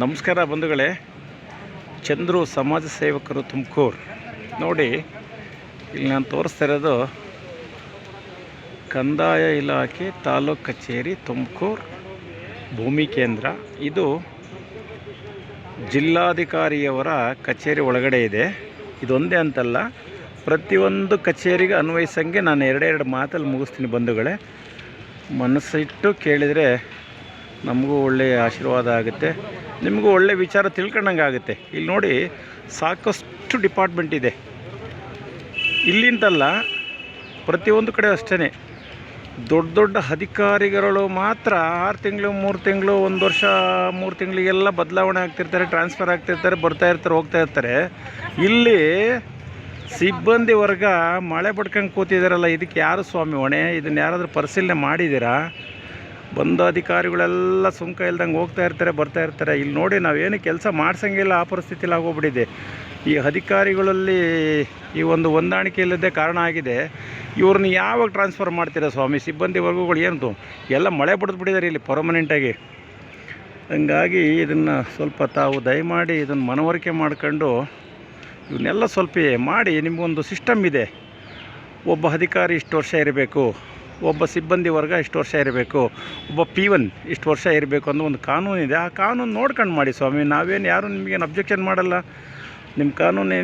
ನಮಸ್ಕಾರ ಬಂಧುಗಳೇ. ಚಂದ್ರು ಸಮಾಜ ಸೇವಕರು ತುಮಕೂರು. ನೋಡಿ, ಇಲ್ಲಿ ನಾನು ತೋರಿಸ್ತಾ ಇರೋದು ಕಂದಾಯ ಇಲಾಖೆ ತಾಲೂಕು ಕಚೇರಿ ತುಮಕೂರು ಭೂಮಿ ಕೇಂದ್ರ. ಇದು ಜಿಲ್ಲಾಧಿಕಾರಿಯವರ ಕಚೇರಿ ಒಳಗಡೆ ಇದೆ. ಇದೊಂದೇ ಅಂತಲ್ಲ, ಪ್ರತಿಯೊಂದು ಕಚೇರಿಗೆ ಅನ್ವಯಿಸಂಗೆ ನಾನು ಎರಡೆರಡು ಮಾತಲ್ಲಿ ಮುಗಿಸ್ತೀನಿ ಬಂಧುಗಳೇ. ಮನಸ್ಸಿಟ್ಟು ಕೇಳಿದರೆ ನಮಗೂ ಒಳ್ಳೆಯ ಆಶೀರ್ವಾದ ಆಗುತ್ತೆ. ನಿಮಗೂ ಒಳ್ಳೆ ವಿಚಾರ ತಿಳ್ಕೊಂಡಂಗೆ ಆಗುತ್ತೆ. ಇಲ್ಲಿ ನೋಡಿ ಸಾಕಷ್ಟು ಡಿಪಾರ್ಟ್ಮೆಂಟ್ ಇದೆ. ಇಲ್ಲಿಂತಲ್ಲ ಪ್ರತಿಯೊಂದು ಕಡೆ ಅಷ್ಟೇ ದೊಡ್ಡ ದೊಡ್ಡ ಅಧಿಕಾರಿಗಳು ಮಾತ್ರ ಆರು ತಿಂಗಳು, ಮೂರು ತಿಂಗಳು, ಒಂದು ವರ್ಷ, ಮೂರು ತಿಂಗಳಿಗೆಲ್ಲ ಬದಲಾವಣೆ ಆಗ್ತಿರ್ತಾರೆ, ಟ್ರಾನ್ಸ್ಫರ್ ಆಗ್ತಿರ್ತಾರೆ, ಬರ್ತಾ ಇರ್ತಾರೆ, ಹೋಗ್ತಾ ಇರ್ತಾರೆ. ಇಲ್ಲಿ ಸಿಬ್ಬಂದಿ ವರ್ಗ ಮಳೆ ಪಡ್ಕೊಂಡು ಕೂತಿದ್ದಾರಲ್ಲ ಇದಕ್ಕೆ ಯಾರು ಸ್ವಾಮಿ ಹೊಣೆ? ಇದನ್ನು ಯಾರಾದರೂ ಪರಿಶೀಲನೆ ಮಾಡಿದ್ದೀರಾ? ಬಂದ ಅಧಿಕಾರಿಗಳೆಲ್ಲ ಸುಂಕ ಇಲ್ದಂಗೆ ಹೋಗ್ತಾ ಇರ್ತಾರೆ, ಬರ್ತಾ ಇರ್ತಾರೆ. ಇಲ್ಲಿ ನೋಡಿ ನಾವೇನು ಕೆಲಸ ಮಾಡ್ಸಂಗಿಲ್ಲ, ಆ ಪರಿಸ್ಥಿತಿಲಿ ಆಗೋಗ್ಬಿಟ್ಟಿದೆ. ಈ ಅಧಿಕಾರಿಗಳಲ್ಲಿ ಈ ಒಂದು ಹೊಂದಾಣಿಕೆ ಇಲ್ಲದೆ ಕಾರಣ ಆಗಿದೆ. ಇವ್ರನ್ನ ಯಾವಾಗ ಟ್ರಾನ್ಸ್ಫರ್ ಮಾಡ್ತೀರಾ ಸ್ವಾಮಿ? ಸಿಬ್ಬಂದಿ ವರ್ಗಗಳು ಏನು ಎಲ್ಲ ಮಳೆ ಬಿಡಿದ್ಬಿಟ್ಟಿದ್ದಾರೆ ಇಲ್ಲಿ ಪರ್ಮನೆಂಟಾಗಿ ಹಂಗಾಗಿ ಇದನ್ನು ಸ್ವಲ್ಪ ತಾವು ದಯಮಾಡಿ ಇದನ್ನು ಮನವರಿಕೆ ಮಾಡ್ಕೊಂಡು ಇವನ್ನೆಲ್ಲ ಸ್ವಲ್ಪ ಮಾಡಿ, ನಿಮಗೊಂದು ಸಿಸ್ಟಮ್ ಇದೆ. ಒಬ್ಬ ಅಧಿಕಾರಿ ಇಷ್ಟು ವರ್ಷ ಇರಬೇಕು. ಒಬ್ಬ ಸಿಬ್ಬಂದಿ ವರ್ಗ ಇಷ್ಟು ವರ್ಷ ಇರಬೇಕು, ಒಬ್ಬ ಪಿ ಒನ್ ಇಷ್ಟು ವರ್ಷ ಇರಬೇಕು ಅನ್ನೋ ಒಂದು ಕಾನೂನಿದೆ. ಆ ಕಾನೂನು ನೋಡ್ಕೊಂಡು ಮಾಡಿ ಸ್ವಾಮಿ, ನಾವೇನು ಯಾರು ನಿಮಗೇನು ಅಬ್ಜೆಕ್ಷನ್ ಮಾಡಲ್ಲ? ನಿಮ್ಮ ಕಾನೂನು